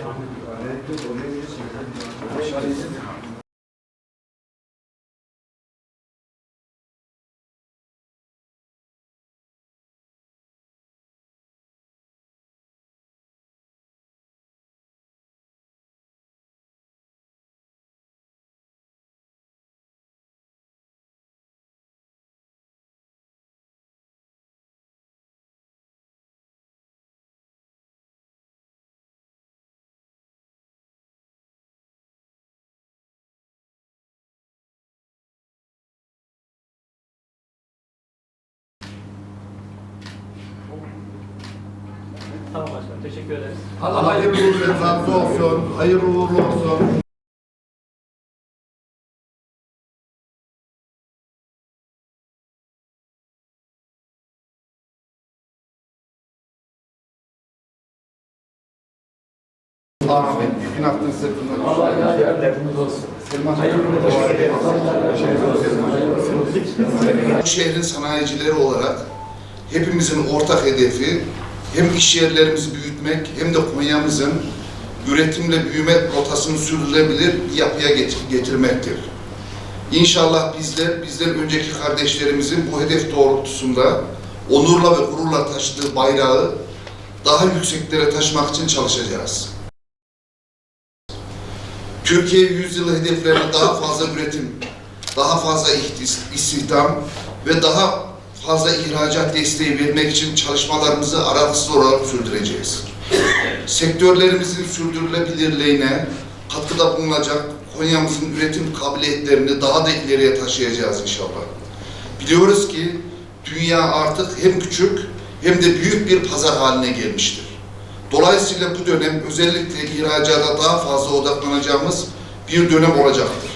شعب الولاد ومن يسجد Tamam başkanım. Teşekkür ederiz. Allah hayırlı uğurlu razı olsun. Hayırlı uğurlu olsun. Ahmet, gün aklın sırtından. Allah yardımcınız olsun. Selman şehrin sanayicileri olarak hepimizin ortak hedefi hem iş yerlerimizi büyütmek hem de Konya'mızın üretimle büyüme rotasını sürdürülebilir bir yapıya get- getirmektir. İnşallah bizler, bizden önceki kardeşlerimizin bu hedef doğrultusunda onurla ve gururla taşıdığı bayrağı daha yükseklere taşımak için çalışacağız. Türkiye yüzyılı hedeflerine daha fazla üretim, daha fazla istihdam ve daha fazla ihracat desteği vermek için çalışmalarımızı aralıksız olarak sürdüreceğiz. Sektörlerimizin sürdürülebilirliğine katkıda bulunacak Konya'mızın üretim kabiliyetlerini daha da ileriye taşıyacağız inşallah. Biliyoruz ki dünya artık hem küçük hem de büyük bir pazar haline gelmiştir. Dolayısıyla bu dönem özellikle ihracata daha fazla odaklanacağımız bir dönem olacaktır.